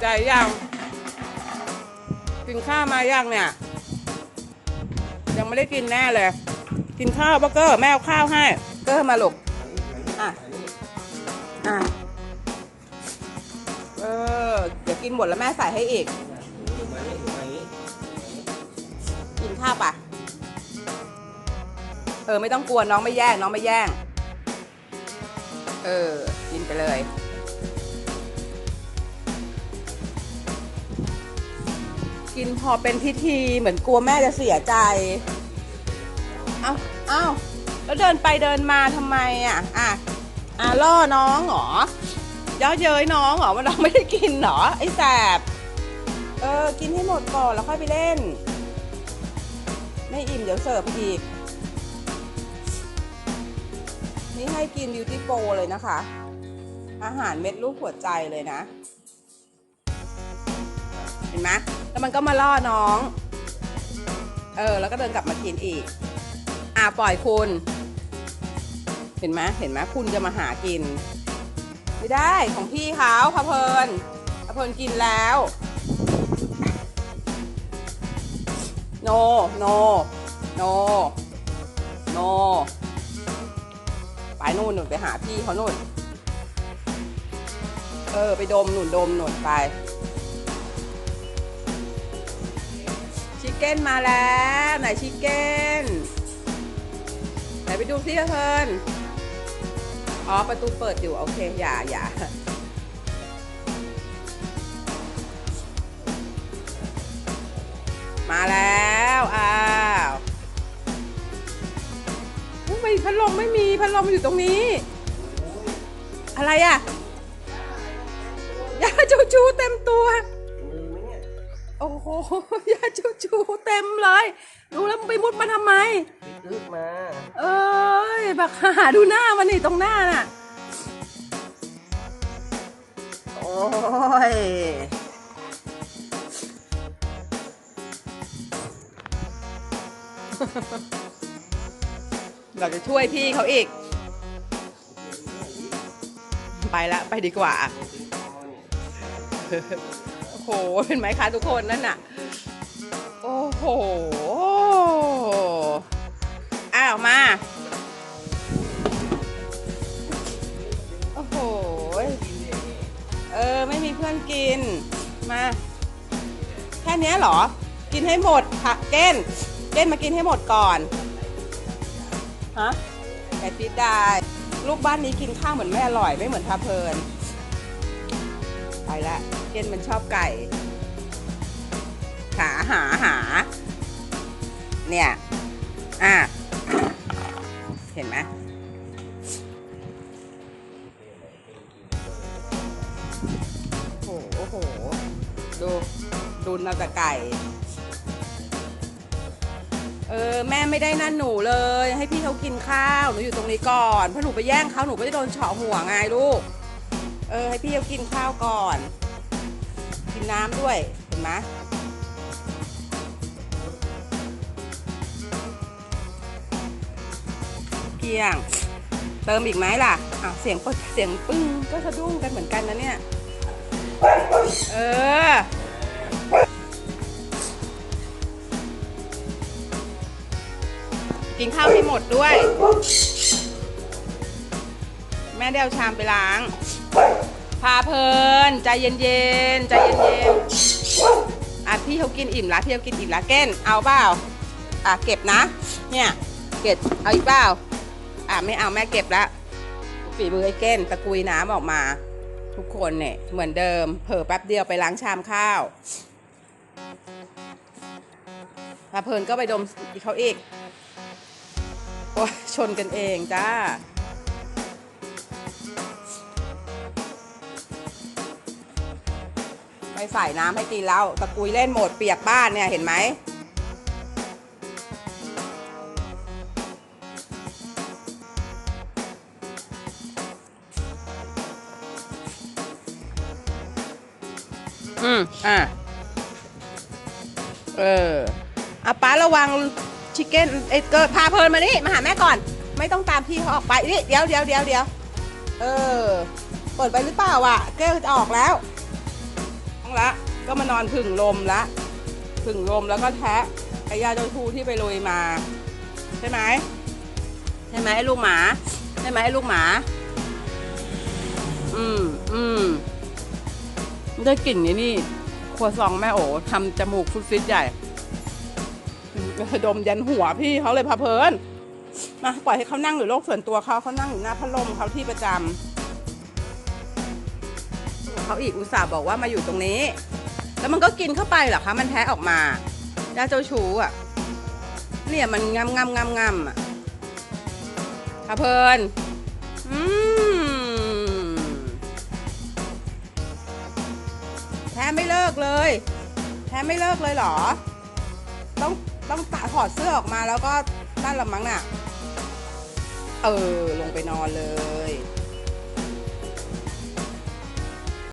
ใจยังกินข้าวมายังเนี่ย ยังไม่ได้กินแน่เลย กินข้าวปะเกอร์แม่เอาข้าวให้ เกอร์มาลูกอะอะเออเดี๋ยวกินหมดแล้วแม่ใส่ให้อีก กินข้าวปะเออ ไม่ต้องกลัวน้องไม่แย่ง น้องไม่แย่ง เออ กินไปเลย กินพอเป็นพิธีเหมือนกลัวแม่จะเสียใจ เอาเอาแล้วเดินไปเดินมาทำไมอะ อะ อะล่อน้องเหรอเย้าเย้ยน้องเหรอว่าน้องไม่ได้กินเหรอไอ้แสบ เออ กินให้หมดก่อนแล้วค่อยไปเล่น ไม่อิ่มเดี๋ยวเสิร์ฟอีก นี่ให้กินบิวตี้โปรเลยนะคะ อาหารเม็ดรูปหัวใจเลยนะ เห็นไหมแล้วมันก็มาล่อน้อง เออ แล้วก็เดินกลับมากินอีก อ่าปล่อยคุณ เห็นไหมเห็นไหมคุณจะมาหากิน ไม่ได้ของพี่เขาพะเพลินพะเพลินกินแล้ว โน โน โน โน ไปนู่นหนุนไปหาพี่เขานู่น เออ ไปดมหนุนดมหนุนไป ชิคเก้นมาแล้ว ไหนชิคเก้นไหนไปดูซิเพลินอ๋อ ประตูเปิดอยู่ โอเค อย่าอย่ามาแล้ว อ้าวไมพัดลมไม่มีพัดลมอยู่ตรงนี้ อะไรอะยาจูจูเต็มตัว โอ้โหยาจูจูเต็มเลยดูแล้วมึงไปมุดมาทำไมไปลึกมา เอ้ยบักหาดูหน้ามันนี่ตรงหน้าน่ะ โอ้ยเราจะช่วยพี่เขาอีก ไปละ ไปดีกว่า เห็นไหมคะทุกคนนั่นน่ะ โอ้โห อ้าวมา โอ้โห เออ ไม่มีเพื่อนกิน มา แค่นี้เหรอ กินให้หมดค่ะเก้น เก้นมากินให้หมดก่อน ฮะแต่ฟิตได้ ลูกบ้านนี้กินข้าวเหมือนไม่อร่อยไม่เหมือนทาเพลิน ไปละเก้นมันชอบไก่ หาหาหา เนี่ย อะ เห็นไหมโอ้โหโอ้โห ดู ดูนาแต่ไก่ เออ แม่ไม่ได้นั่นหนูเลย ให้พี่เขากินข้าว หนูอยู่ตรงนี้ก่อน เพราะหนูไปแย่งเขาหนูก็จะโดนเฉาะหัวไงลูก เออให้พี่เขากินข้าวก่อน กินน้ำด้วย เห็นไหมเกลี้ยง เติมอีกไหมล่ะอะเสียงปดเสียงปึ้งก็สะดุ้งกันเหมือนกันนะเนี่ย เออกินข้าวให้หมดด้วย แม่ได้เอาชามไปล้าง พาเพลินใจเย็นๆใจเย็นๆอะพี่เขากินอิ่มละพี่เขากินอิ่มละเก้นเอาเปล่าอะเก็บนะ เนี่ยเก็บเอาอีกเปล่าอะไม่เอาแม่เก็บละฝีมือไอ้เก้นตะกุยน้ำออกมา ทุกคนเนี่ยเหมือนเดิมเผลอแป๊บเดียวไปล้างชามข้าวพาเพลินก็ไปดมเขาอีกโอ้ชนกันเองจ้า ไม่ใส่น้ำให้กินแล้วตะกุยเล่นโหมดเปียกบ้านเนี่ยเห็นไหมอืมอะเอออาป้าระวังชิคเก้นเอยเกิดพาเพลินมานี่มาหาแม่ก่อน ไม่ต้องตามพี่เขาออกไปนี่เดี๋ยวเดี๋ยวเดี๋ยวเดี๋ยวเออ เปิดไปหรือเปล่าอะแก้วจะออกแล้ว ละ ก็มานอนผึ่งลมละผึ่งลมแล้วก็แทะไอยาเจ้าทูที่ไปลุยมา ใช่ไหมใช่ไหมไอ้ลูกหมาใช่ไหมไอ้ลูกหมา อืมอืมได้กลิ่นนี่นี่ครัวซองแม่โอทำจมูกฟุดฟิตใหญ่ดมยันหัวพี่เขาเลยพาเพลินมาปล่อยให้เขานั่งอยู่โลกส่วนตัวเขาเขานั่งอยู่หน้าพัดลมเขาที่ประจำ เขาอีกอุตส่าห์บอกว่ามาอยู่ตรงนี้ แล้วมันก็กินเข้าไปเหรอคะมันแทะออกมาย่าเจ้าชูอะเนี่ยมันงำงำงำงำอะพาเพลินอืมแท้ไม่เลิกเลย แท้ไม่เลิกเลยเหรอ ต้องต้องตะถอดเสื้อออกมาแล้วก็นั่นละมั้งน่ะ เออ ลงไปนอนเลย